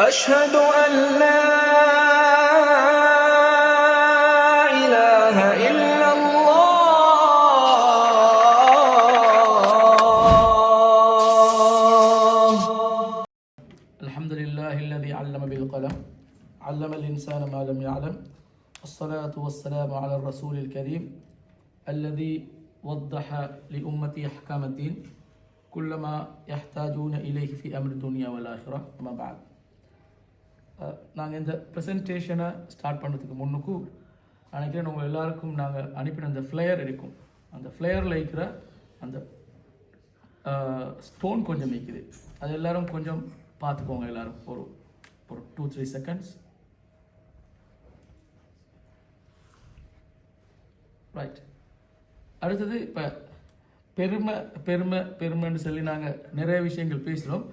أشهد أن لا إله إلا الله. الحمد لله الذي علم بالقلم علم الإنسان ما لم يعلم. الصلاة والسلام على الرسول الكريم الذي وضح لأمتي أحكام الدين. كلما يحتاجون إليه في أمر الدنيا والآخرة أما بعد. நாங்கள் இந்த ப்ரெசன்டேஷனை ஸ்டார்ட் பண்ணுறதுக்கு முன்னுக்கும் நினைக்கிறேன் உங்கள் எல்லாருக்கும் நாங்கள் அனுப்பின அந்த ஃப்ளேயர் இருக்கும். அந்த ஃப்ளேயரில் இருக்கிற அந்த ஸ்டோன் கொஞ்சம் நிற்குது அது எல்லோரும் கொஞ்சம் பார்த்துக்கோங்க எல்லோரும். ஒரு ஒரு டூ த்ரீ செகண்ட்ஸ் ரைட் அடுத்தது இப்போ பெருமை பெருமை பெருமைன்னு சொல்லி நாங்கள் நிறைய விஷயங்கள் பேசுகிறோம்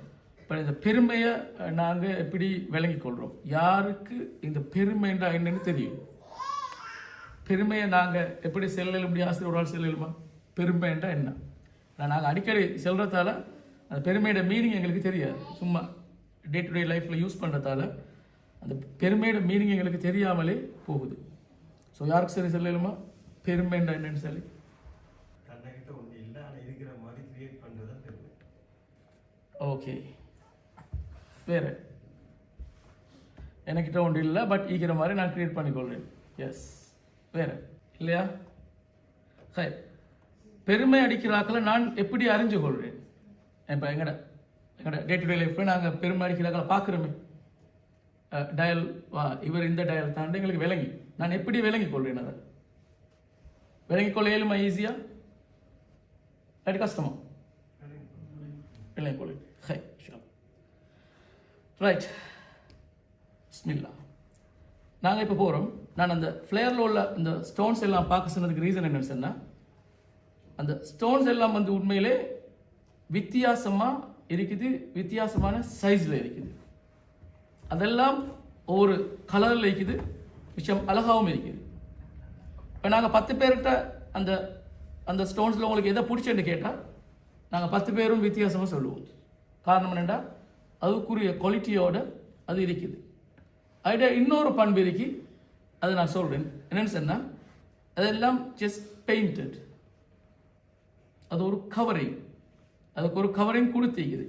இப்போ இந்த பெருமையை நாங்கள் எப்படி விளங்கிக் கொள்கிறோம் யாருக்கு இந்த பெருமைன்றா என்னன்னு தெரியும். பெருமையை நாங்கள் எப்படி செல்லல இப்படி ஆசிரியர் ஒரு ஆள் செல்லலுமா பெருமைன்றா என்ன? நாங்கள் அடிக்கடி செல்றதால அந்த பெருமையோட மீனிங் எங்களுக்கு தெரியாது. சும்மா டே டு டே லைஃப்பில் யூஸ் பண்ணுறதால அந்த பெருமையோட மீனிங் எங்களுக்கு தெரியாமலே போகுது. ஸோ யாருக்கு சரி செல்லலுமா பெருமைன்றா என்னன்னு சொல்லி. தன்னைக்கிட்ட வேறு. எனக்கிட்ட ஒன்று இல்லை பட் ஈக்கிற மாதிரி நான் க்ரியேட் பண்ணிக்கொள்கிறேன். எஸ் வேறு. இல்லையா? ஹை பெருமை அடிக்கிறாக்களை நான் எப்படி அறிஞ்சு கொள்கிறேன் இப்போ எங்கட? எங்கட? டே டு டே லைஃப்பில் நாங்கள் பெருமை அடிக்கிறாக்களை பார்க்குறோமே. டயல் வா இவர் இந்த டயல் தாண்டி எங்களுக்கு விளங்கி. நான் எப்படி விளங்கி கொள்கிறேன் அதை? விளங்கி கொள்ள இயலுமா ஈஸியாக இல்லாட்டி கஷ்டமா? விளங்கி கொள்கிறேன் ஹை ஷோ ரைட் ஸ்மில்லா நாங்கள் இப்போ போகிறோம் நான் அந்த ஃப்ளேயரில் உள்ள இந்த ஸ்டோன்ஸ் எல்லாம் பார்க்க சொன்னதுக்கு ரீசன் என்னன்னு சொன்னால் அந்த ஸ்டோன்ஸ் எல்லாம் வந்து உண்மையிலே வித்தியாசமாக இருக்குது வித்தியாசமான சைஸில் இருக்குது. அதெல்லாம் ஒவ்வொரு கலரில் இருக்குது விஷயம் அழகாகவும் இருக்குது. இப்போ நாங்கள் பத்து பேர்கிட்ட அந்த அந்த ஸ்டோன்ஸில் உங்களுக்கு எதை பிடிச்சேன்னு கேட்டால் நாங்கள் பத்து பேரும் வித்தியாசமாக சொல்லுவோம். காரணம் என்னென்னா அதுக்குரிய குவாலிட்டியோட அது இருக்குது. அதில் இன்னொரு பண்பு இருக்கு. அதை நான் சொல்கிறேன் என்னன்னு சொன்னால் அதெல்லாம் ஜஸ்ட் பெயிண்டட் அது ஒரு கவரிங் அதுக்கு ஒரு கவரிங் கொடுத்திருக்குது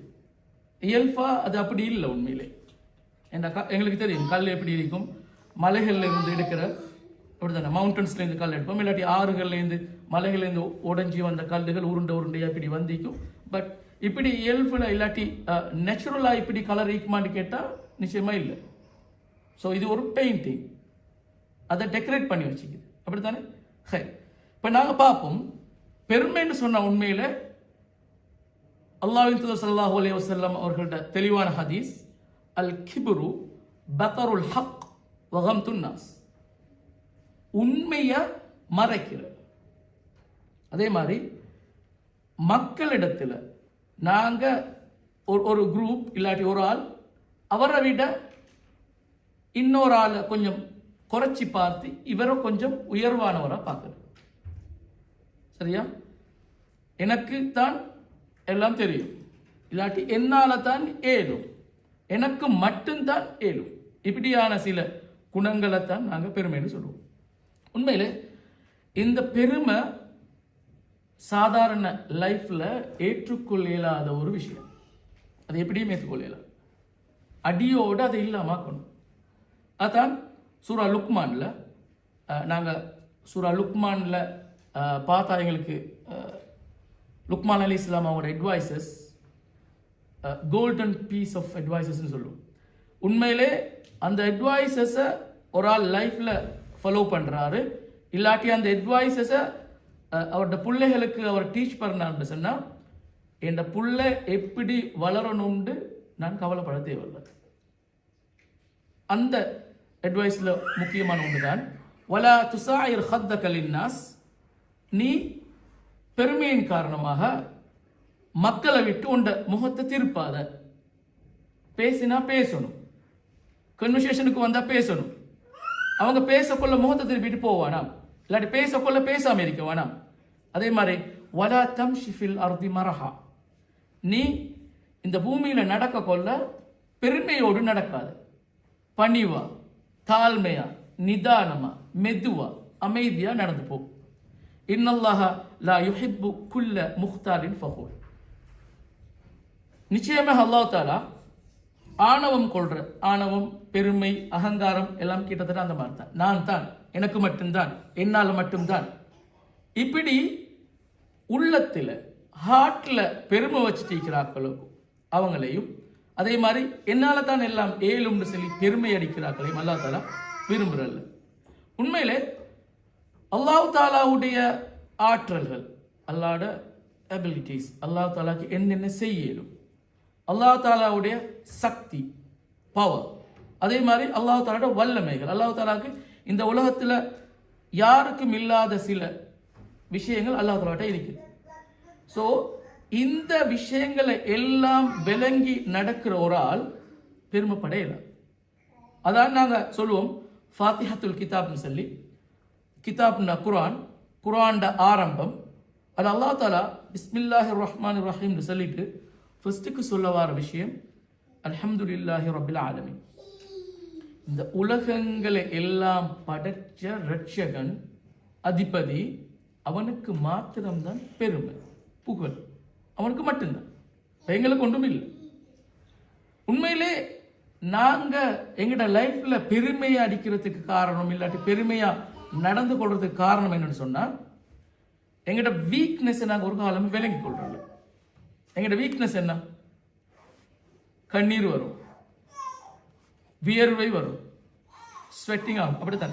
இயல்பா அது அப்படி இல்லை உண்மையிலே. ஏன்னா க- எங்களுக்கு தெரியும் கல் எப்படி இருக்கும்? மலைகள்ல இருந்து எடுக்கிற அப்படி தானே மவுண்டன்ஸ்லேருந்து கல் எடுப்போம். இல்லாட்டி ஆறுகள்லேருந்து மலைகள்லேருந்து உடஞ்சி வந்த கல்லுகள் உருண்டை உருண்டையாக இப்படி வந்திக்கும். பட் இப்படி இயல்பில் இல்லாட்டி நேச்சுரலாக இப்படி கலர் இருக்குமான்னு கேட்டால் நிச்சயமாக இல்லை. ஸோ இது ஒரு பெயிண்டிங் அதை டெக்கரேட் பண்ணி வச்சுக்குது. அப்படித்தானே? ஹை இப்போ நாங்கள் பார்ப்போம். பெருமைன்னு சொன்ன உண்மையில் அல்லாஹின் தூதர் ஸல்லல்லாஹு அலி வசல்லம் அவர்கள்ட்ட தெளிவான ஹதீஸ் அல் கிபுரு பத்தருல் ஹக் வகம் துன்னாஸ் உண்மையை மறைக்கிற அதே மாதிரி மக்களிடத்தில் நாங்கள் ஒரு ஒரு குரூப் இல்லாட்டி ஒரு ஆள் அவரை விட இன்னொரு ஆளை கொஞ்சம் குறைச்சி பார்த்து இவரை கொஞ்சம் உயர்வானவராக பார்க்குறது சரியா? எனக்கு தான் எல்லாம் தெரியும். இல்லாட்டி என்னால் தான் ஏழும் எனக்கு மட்டும்தான் ஏழும் இப்படியான சில குணங்களை தான் நாங்கள் பெருமைன்னு சொல்லுவோம். உண்மையில் இந்த பெருமை சாதாரண லைஃப்பில் ஏற்றுக்கொள்ள இயலாத ஒரு விஷயம். அது எப்படியும் ஏற்றுக்கொள்ள அடியோடு அதை இல்லாமாக்கணும் அதான் சூரா லுக்மானில் நாங்கள் சூரா லுக்மானில் பார்த்தா எங்களுக்கு லுக்மான் அலி இஸ்லாம் அவங்களோட அட்வைசஸ் கோல்டன் பீஸ் ஆஃப் அட்வைசஸ்ன்னு சொல்லுவோம். உண்மையிலே அந்த அட்வைசஸை ஒரு ஆள் லைஃப்பில் ஃபாலோ பண்ணுறாரு இல்லாட்டி அந்த அட்வைசஸை அவரோட பிள்ளைகளுக்கு அவர் டீச் பண்ணான்னு சொன்னால் என் புள்ள எப்படி வளரணும்னு நான் கவலைப்பட தேவையில்லை. அந்த அட்வைஸில் முக்கியமான ஒன்று தான் வலா துசாயிர் ஹத்த கலின்னாஸ் நீ பெருமையின் காரணமாக மக்களை விட்டு உண்ட முகத்தை திருப்பாத. பேசினா பேசணும். கன்வர்சேஷனுக்கு வந்தால் பேசணும். அவங்க பேசக்குள்ள முகத்தை திருப்பிட்டு போவானா? இல்லாட்டி பேசக்குள்ள பேசாம இருக்க வேணாம். அதே மாதிரி வலா தம் ஷிஃபில் அர்தி மரஹா. நீ இந்த பூமியில் நடக்க கொள்ள பெருமையோடு நடக்காது. பணிவா தாழ்மையா நிதானமா மெதுவா அமைதியா நடந்து போ. இன்னல்லாஹா லா யுஹிப்பு குல்ல முஹ்தாலின் ஃபஹூர் நிச்சயமாக அல்லா தாலா ஆணவம் கொள்ற ஆணவம் பெருமை அகங்காரம் எல்லாம் கிட்டத்தட்ட அந்த மாதிரி தான். நான் தான். எனக்கு மட்டும்தான் என்னால் மட்டும்தான். இப்படி உள்ளத்தில் ஹார்ட்டில் பெருமை வச்சுட்டு அவங்களையும் அதே மாதிரி என்னால் தான் எல்லாம் ஏழும்னு சொல்லி பெருமை அடிக்கிறார்களையும் அல்லா தாலா விரும்புகிறல்ல உண்மையிலே அல்லாஹ் தாலாவுடைய ஆற்றல்கள் அல்லாட அபிலிட்டிஸ் அல்லாஹ் தாலாக்கு என்னென்ன செய்யலும் அல்லாஹ் தாலாவுடைய சக்தி பவர் அதே மாதிரி அல்லாஹ் தாலாட வல்லமைகள் அல்லாஹ் தாலாக்கு இந்த உலகத்தில் யாருக்கும் இல்லாத சில விஷயங்கள் அல்லாஹ் இருக்குது. ஸோ இந்த விஷயங்களை எல்லாம் விளங்கி நடக்கிற ஒரு ஆள் பெருமைப்படையல அதான் நாங்கள் சொல்லுவோம் ஃபாத்திஹத்துல் கிதாப்னு சொல்லி. கிதாப்னா குரான் குரான்ட ஆரம்பம். அது அல்லா தாலா பிஸ்மில்லாஹி ரஹ்மான் ரஹீம்னு சொல்லிட்டு ஃபஸ்ட்டுக்கு சொல்ல வர விஷயம் அலமதுல்லாஹி ரபில் ஆலமின். இந்த உலகங்களை எல்லாம் படைச்ச ரட்சகன் அதிபதி அவனுக்கு மாத்திரம்தான் பெருமை. புகழ். அவனுக்கு மட்டும்தான். எங்களுக்கு ஒன்றும் இல்லை. உண்மையிலே நாங்கள் எங்களோட லைஃப்பில் பெருமையை அடிக்கிறதுக்கு காரணம் இல்லாட்டி பெருமையாக நடந்து கொள்றதுக்கு காரணம் என்னன்னு சொன்னால் எங்களோட வீக்னஸ் நாங்கள் ஒரு காலம் விளங்கி கொள்றோம். எங்களோட வீக்னஸ் என்ன? கண்ணீர் வரும். வியர்வை வரும். ஸ்வெட்டிங் ஆகும். அப்படித்தானே.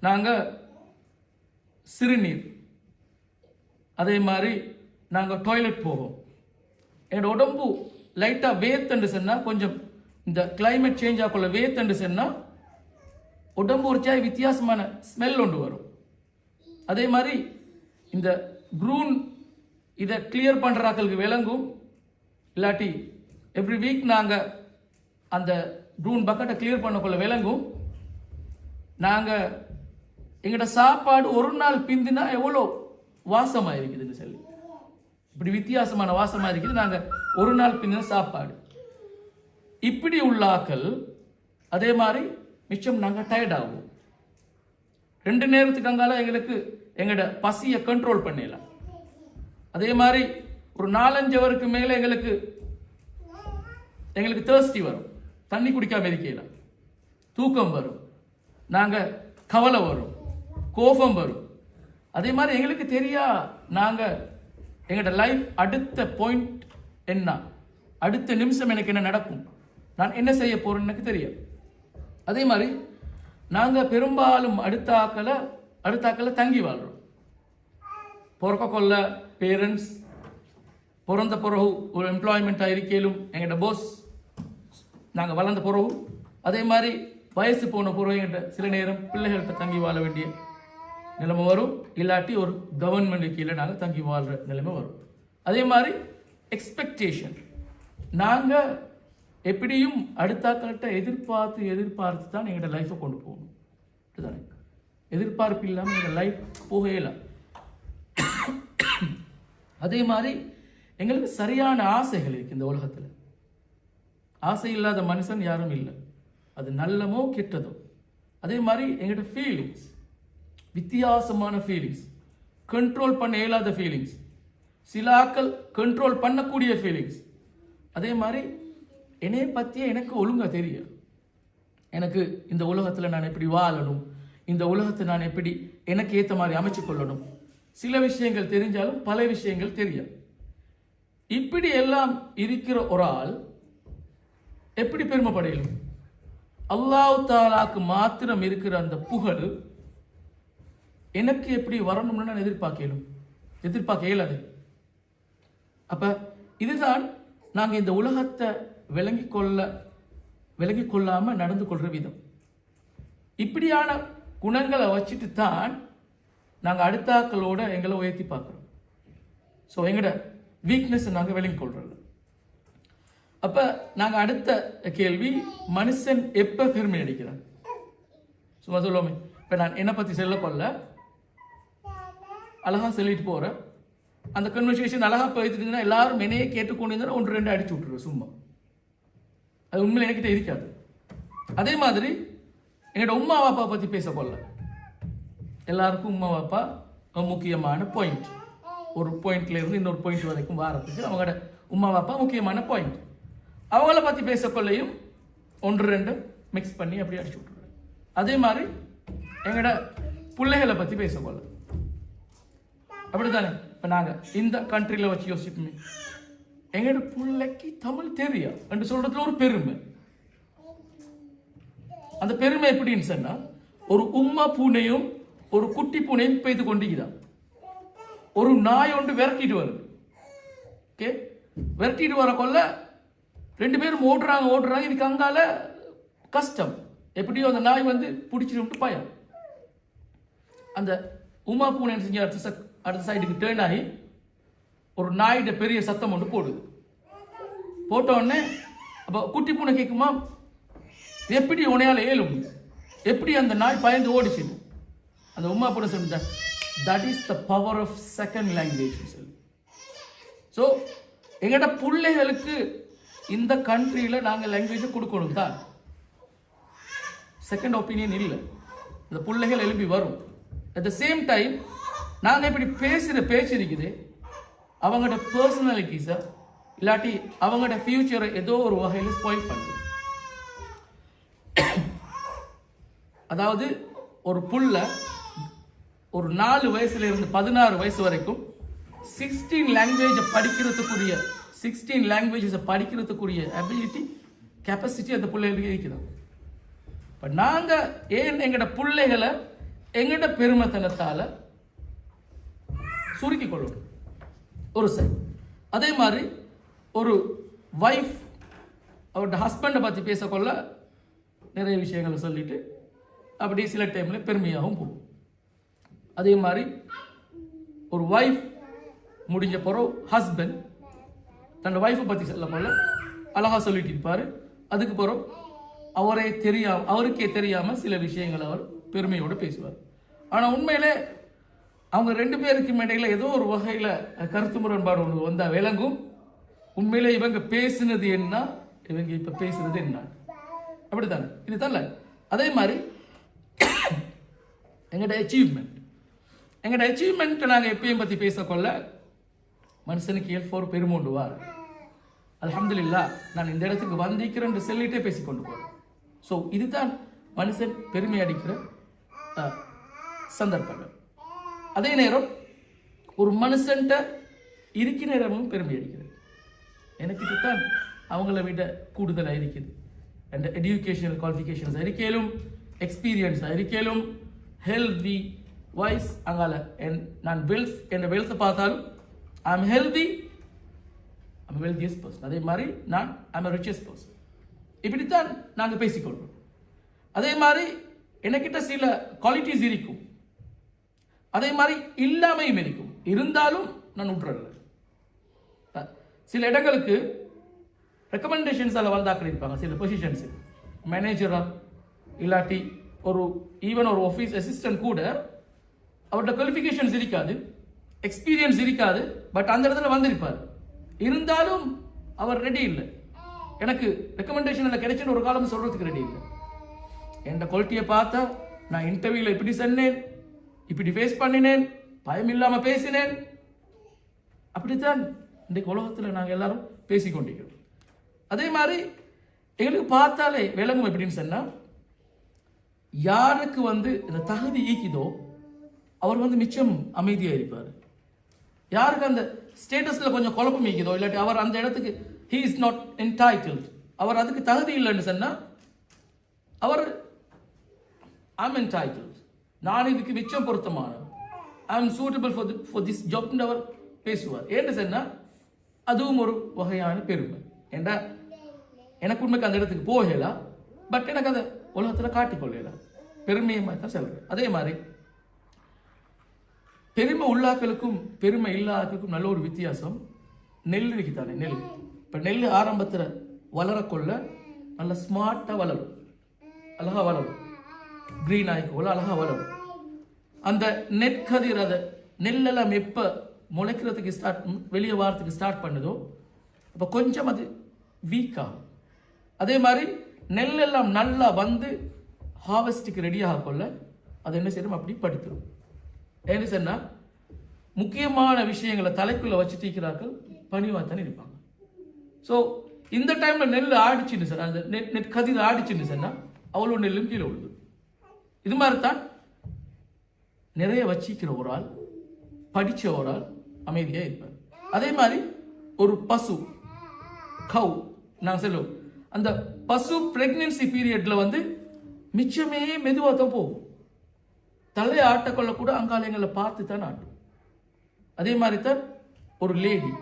நாங்கள் சிறுநீர். அதே மாதிரி நாங்கள் டாய்லெட் போவோம். என்னோட உடம்பு லைட்டாக வேத்தண்டு சொன்னால் கொஞ்சம் இந்த கிளைமேட் சேஞ்ச் ஆகக்குள்ள வேத்தண்டு சொன்னால் உடம்பு ஒரு வித்தியாசமான ஸ்மெல் ஒன்று வரும். அதே மாதிரி இந்த க்ரூன் இதை கிளியர் பண்ணுறாக்களுக்கு விளங்கும். இல்லாட்டி எவ்ரி வீக் நாங்கள் அந்த டூன் பக்கெட்டை கிளியர் பண்ணக்குள்ள விளங்கும். நாங்கள் எங்கள்கிட்ட சாப்பாடு ஒரு நாள் பிந்தினா எவ்வளோ வாசமாக இருக்குதுன்னு சொல்லி. இப்படி வித்தியாசமான வாசமாக இருக்குது நாங்கள் ஒரு நாள் பிந்தின சாப்பாடு. இப்படி உள்ள ஆக்கள் அதே மாதிரி மிச்சம் நாங்கள் டயர்ட் ரெண்டு நேரத்துக்கு அங்கால எங்களுக்கு எங்களோட பசியை கண்ட்ரோல் பண்ணிடலாம் அதே மாதிரி ஒரு நாலஞ்சு அவருக்கு மேலே எங்களுக்கு எங்களுக்கு தேர்ஸ்டி வரும். தண்ணி குடிக்காம இருக்கலாம் தூக்கம் வரும். நாங்கள் கவலை வரும். கோபம் வரும். அதே மாதிரி எங்களுக்கு தெரியா நாங்கள் எங்களோட லைஃப் அடுத்த பாயிண்ட் என்ன? அடுத்த நிமிஷம் எனக்கு என்ன நடக்கும்? நான் என்ன செய்ய போகிறேன்னு எனக்கு தெரியும் அதே மாதிரி நாங்கள் பெரும்பாலும் அடுத்த ஆக்களை அடுத்த ஆக்களை தங்கி வாழ்றோம். பிறக்க கொள்ள பேரண்ட்ஸ் பிறந்த பிறகு ஒரு எம்ப்ளாய்மெண்ட்டாக இருக்கையிலும் எங்கள்கிட்ட போஸ் நாங்கள் வளர்ந்த பிறகு அதே மாதிரி வயசு போன பிறகு சில நேரம் பிள்ளைகள்கிட்ட தங்கி வாழ வேண்டிய நிலைமை வரும். இல்லாட்டி ஒரு கவர்மெண்ட் கீழே நாங்கள் தங்கி வாழ்கிற நிலைமை வரும். அதே மாதிரி எக்ஸ்பெக்டேஷன் நாங்கள் எப்படியும் அடுத்தாக்கள்கிட்ட எதிர்பார்த்து எதிர்பார்த்து தான் எங்களோட லைஃப்பை கொண்டு போகணும். அப்படிதானே? எதிர்பார்ப்பு இல்லாமல் எங்கள் லைஃப் போகலாம் அதே மாதிரி எங்களுக்கு சரியான ஆசைகள் இருக்குது இந்த உலகத்தில். ஆசை இல்லாத மனுஷன் யாரும் இல்லை. அது நல்லமோ கெட்டதோ. அதே மாதிரி எங்கிட்ட ஃபீலிங்ஸ் வித்தியாசமான ஃபீலிங்ஸ் கண்ட்ரோல் பண்ண இயலாத ஃபீலிங்ஸ் சில ஆக்கள் கண்ட்ரோல் பண்ணக்கூடிய ஃபீலிங்ஸ் அதே மாதிரி என்னைய பற்றியே எனக்கு ஒழுங்காக தெரியும். எனக்கு இந்த உலகத்தில் நான் எப்படி வாழணும்? இந்த உலகத்தை நான் எப்படி எனக்கு ஏற்ற மாதிரி அமைச்சு கொள்ளணும்? சில விஷயங்கள் தெரிஞ்சாலும் பல விஷயங்கள் தெரியும். இப்படி எல்லாம் இருக்கிற ஒரு ஆள் எப்படி பெருமைப்படையலும் அல்லாஹ் தாலாக்கு மாத்திரம் இருக்கிற அந்த புகழ் எனக்கு எப்படி வரணும்னு நான் எதிர்பார்க்கலும் எதிர்பார்க்க இயலாது அப்போ இதுதான் நாங்கள் இந்த உலகத்தை விளங்கி கொள்ள விளங்கி கொள்ளாமல் நடந்து கொள்கிற விதம். இப்படியான குணங்களை வச்சுட்டு தான் நாங்கள் அடுத்தாக்களோட எங்களை உயர்த்தி பார்க்குறோம். ஸோ எங்களோட வீக்னஸ் நாங்கள் விளங்கி கொள்றோம். அப்ப நாங்க அடுத்த கேள்வி மனுஷன் எப்ப பெருமை அடிக்கிறான் சும்மா சொல்லுவோமே. இப்ப நான் என்னை பத்தி சொல்ல கொள்ள அழகா சொல்லிட்டு போறேன் அந்த கன்வர்சேஷன் அழகா போயிட்டு இருந்தா எல்லாரும் என்னையே கேட்டுக்கொண்டு இருந்தா ஒன்று ரெண்டு அடிச்சு விட்டுருவேன் சும்மா. அது உண்மையில் என்கிட்ட இருக்காது. அதே மாதிரி எங்களோட உமா பாப்பா பற்றி பேச போல எல்லாருக்கும் உமா பாப்பா முக்கியமான பாயிண்ட் ஒரு பாயிண்ட்ல இருந்து இன்னொரு பாயிண்ட் வரைக்கும் வாரத்துக்கு அவங்களோட உமா பாப்பா முக்கியமான பாயிண்ட் அவங்கள பற்றி பேசக்கொள்ளையும் ஒன்று ரெண்டு மிக்ஸ் பண்ணி அப்படியே அடிச்சு விட்டுருவேன். அதே மாதிரி எங்களோட பிள்ளைகளை பற்றி பேசக்கொள்ள. அப்படித்தானே? இப்போ நாங்கள் இந்த கண்ட்ரியில் வச்சு யோசிப்போமே. எங்களோட பிள்ளைக்கு தமிழ் தெரியும் என்று சொல்கிறதுல ஒரு பெருமை. அந்த பெருமை எப்படின்னு சொன்னால் ஒரு உம்மா பூனையும் ஒரு குட்டி பூனையும் பெய்து கொண்டிருக்கிறான். ஒரு நாய் ஒன்று விரட்டிட்டு வருது. ஓகே விரட்டிட்டு வர கொள்ள ரெண்டு பேரும் ஓடுறாங்க ஓடுறாங்க. இதுக்கு அங்கால கஷ்டம். எப்படியோ அந்த நாய் வந்து பிடிச்சிட்டு பயம் அந்த உமா பூனை என்ன செஞ்சு அடுத்த அடுத்த சைடுக்கு டேர்ன் ஆகி ஒரு நாய்கிட்ட பெரிய சத்தம் ஒன்று போடுது. போட்ட உடனே அப்போ குட்டி பூனை கேட்குமா எப்படி உனையால் ஏலும் எப்படி அந்த நாய் பயந்து ஓடிச்சு? அந்த உமா பூனை சொல்லிட்டேன் that is the power of second language சொல்லி. ஸோ எங்கள்கிட்ட பிள்ளைகளுக்கு இந்த கண்ட்ரியில் நாங்கள் லாங்குவேஜை கொடுக்கணும் தான். செகண்ட் ஒப்பீனியன் இல்லை. இந்த பிள்ளைகள் எழுப்பி வரும். அட் த சேம் டைம் நாங்கள் இப்படி பேசுகிற பேச்சு இருக்குது. அவங்களோட பர்சனாலிட்டிஸை இல்லாட்டி அவங்களோட ஃபியூச்சரை ஏதோ ஒரு வகையில் ஸ்பாயில் பண்ணுது. அதாவது ஒரு புள்ள ஒரு நாலு வயசுல இருந்து பதினாறு வயசு வரைக்கும் சிக்ஸ்டீன் லாங்குவேஜை படிக்கிறதுக்குரிய சிக்ஸ்டீன் லாங்குவேஜஸை படிக்கிறதுக்குரிய அபிலிட்டி கெப்பாசிட்டி அந்த பிள்ளைகளுக்கு இருக்குது. இப்போ நாங்கள் ஏன் எங்களோட பிள்ளைகளை எங்களோட பெருமைத்தனத்தால் சுருக்கி கொள்ளணும் ஒரு சைட் அதே மாதிரி ஒரு ஒய்ஃப் அவரோட ஹஸ்பண்டை பற்றி பேசக்கொள்ள நிறைய விஷயங்களை சொல்லிட்டு அப்படி சில டைமில் பெருமையாகவும் போகும். அதே மாதிரி ஒரு ஒய்ஃப் முடிஞ்ச பிறகு ஹஸ்பண்ட் தன்னோட ஒய்ஃபை பற்றி சொல்ல போல. அழகாக சொல்லிட்டு இருப்பார். அதுக்கு பிறகு அவரே தெரியாம அவருக்கே தெரியாமல் சில விஷயங்களை அவர் பெருமையோடு பேசுவார். ஆனால் உண்மையிலே அவங்க ரெண்டு பேருக்கு இடையில ஏதோ ஒரு வகையில் கருத்து முரண்பாடு ஒன்று வந்தால் விளங்கும். உண்மையிலே இவங்க பேசினது என்ன? இவங்க இப்போ பேசுனது என்ன? அப்படித்தானே. இதுதான்ல. அதே மாதிரி எங்கள்ட அச்சீவ்மெண்ட் எங்கள்கிட்ட அச்சீவ்மெண்ட்டை நாங்கள் எப்பயும் பற்றி பேசக்கொள்ள மனுஷனுக்கு ஏல் ஃபோர் பெருமோண்டுவார் அலமதுல்லா நான் இந்த இடத்துக்கு வந்திருக்கிறேன் சொல்லிட்டே பேசிக்கொண்டு போகிறேன் ஸோ இதுதான் மனுஷன் பெருமை அடிக்கிற சந்தர்ப்பங்கள். அதே நேரம் ஒரு மனுஷன்ட்ட இருக்கிற நேரமும் பெருமை அடிக்கிறது. எனக்கு இதுதான் அவங்கள விட கூடுதலாக இருக்குது. அண்ட் எடியூகேஷனல் குவாலிஃபிகேஷன்ஸ் இருக்கேலும் எக்ஸ்பீரியன்ஸ் அறிக்கையிலும் ஹெல்தி வைஸ் அங்கால என் நான் வெல்த் என் வெல்ஸை பார்த்தாலும் ஐ ஆம் ஹெல்தி ஐம் வெல்தியஸ்ட் பர்சன் அதே மாதிரி நான் ஐம் ரிச்சஸ்ட் பர்சன் இப்படித்தான் நாங்கள் பேசிக்கொள்வோம் அதே மாதிரி எனக்கிட்ட சில குவாலிட்டிஸ் இருக்கும். அதே மாதிரி இல்லாமையும் இருக்கும். இருந்தாலும் நான் விட்டுறல சில இடங்களுக்கு ரெக்கமெண்டேஷன்ஸால் வந்தாக்கள் இருப்பாங்க. சில பொசிஷன்ஸ் மேனேஜராக இல்லாட்டி ஒரு ஈவன் ஒரு ஆஃபீஸ் அசிஸ்டன்ட் கூட அவர்கிட்ட குவாலிஃபிகேஷன்ஸ் இருக்காது எக்ஸ்பீரியன்ஸ் இருக்காது பட் அந்த இடத்துல வந்திருப்பார். இருந்தாலும் அவர் ரெடி இல்லை. எனக்கு ரெக்கமெண்டேஷன் கிடைச்சுன்னு ஒரு காலம் சொல்கிறதுக்கு ரெடி இல்லை. என் குவாலிட்டியை பார்த்தா நான் இன்டர்வியூவில் இப்படி சொன்னேன் இப்படி ஃபேஸ் பண்ணினேன் பயம் இல்லாமல் பேசினேன். அப்படித்தான் இன்றைக்கு உலகத்தில் நாங்கள் எல்லாரும் பேசிக்கொண்டிருக்கிறோம் அதே மாதிரி எங்களுக்கு பார்த்தாலே விளங்கும் எப்படின்னு சொன்னால் யாருக்கு வந்து இந்த தகுதி ஈக்குதோ அவர் வந்து மிச்சம் அமைதியாக இருப்பார். யாருக்கு அந்த ஸ்டேட்டஸில் கொஞ்சம் குழப்பம் ஈக்குதோ இல்லாட்டி அவர் அந்த இடத்துக்கு ஹீ இஸ் நாட் entitled. அவர் அதுக்கு தகுதி இல்லைன்னு சொன்னால் அவர் ஐம் entitled. நான் இதுக்கு மிச்சம் பொருத்தமான I am suitable for for this ஜாப்னு அவர் பேசுவார். ஏன்னு சொன்னால் அதுவும் ஒரு வகையான பெருமை. ஏண்டா? எனக்கு உண்மைக்கு அந்த இடத்துக்கு போகலாம் பட் எனக்கு அதை உலகத்தில் காட்டிக்கொள்ளலாம் பெருமையை தான் செல்கிறேன் அதே மாதிரி பெருமை உள்ளாக்களுக்கும் பெருமை இல்லாக்களுக்கும் நல்ல ஒரு வித்தியாசம். நெல் இருக்குதானே நெல்? இப்போ நெல் ஆரம்பத்தில் வளரக்கொள்ள நல்ல ஸ்மார்ட்டாக வளரும். அழகாக வளரும். க்ரீன் ஆகிக்கொள்ள அழகாக வளரும். அந்த நெற்கதிர் அதை நெல்லெல்லாம் எப்போ முளைக்கிறதுக்கு ஸ்டார்ட் வெளியே வாரத்துக்கு ஸ்டார்ட் பண்ணுதோ அப்போ கொஞ்சம் அது வீக்காகும் அதே மாதிரி நெல்லெல்லாம் நல்லா வந்து ஹார்வெஸ்ட்டுக்கு ரெடியாக கொள்ள அதை என்ன செய்யணும்? அப்படி படுத்துரும். என்ன சொன்னால் முக்கியமான விஷயங்களை தலைக்குள்ள வச்சுட்டு இருக்கிறார்கள் பணிவாக தானே இருப்பாங்க. ஸோ இந்த டைமில் நெல் ஆடிச்சுன்னு சார் அந்த நெட் நெட் கதிர் ஆடிச்சுன்னு சொன்னால் அவ்வளோ நெல்லும் கீழே விழுது. இது மாதிரி தான் நிறைய வச்சிக்கிற ஒரு ஆள் படித்த ஒரு ஆள் அமைதியாக இருப்பார். அதே மாதிரி ஒரு பசு கவு நான் சொல்லுவோம். அந்த பசு ப்ரெக்னென்சி பீரியடில் வந்து மிச்சமே மெதுவாக தான் போகும். தலையை ஆட்டக்கொள்ள கூட அங்காலயங்களை பார்த்து தான் ஆட்டும். அதே மாதிரி தான் ஒரு லேடி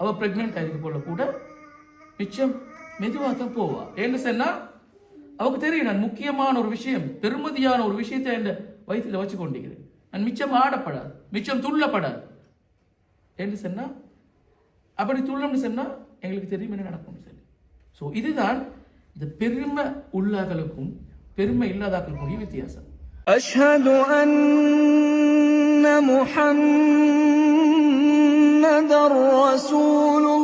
அவள் ப்ரெக்னென்ட் ஆகிருக்க போல கூட மிச்சம் மெதுவாக தான் போவா. என்ன சொன்னால் அவளுக்கு தெரியும் நான் முக்கியமான ஒரு விஷயம் பெருமதியான ஒரு விஷயத்தை என் வயிற்றில் வச்சு கொண்டிருக்கிறேன் நான் மிச்சம் ஆடப்படாது மிச்சம் துள்ளப்படாது. என்ன சொன்னால் அப்படி துள்ளம்னு சொன்னால் எங்களுக்கு தெரியும் என்ன நடக்கும்னு சொல்லி. ஸோ இதுதான் இந்த பெருமை உள்ளாக்களுக்கும் பெருமை இல்லாதாக்களுக்கும் வித்தியாசம். أشهد أن محمد رسول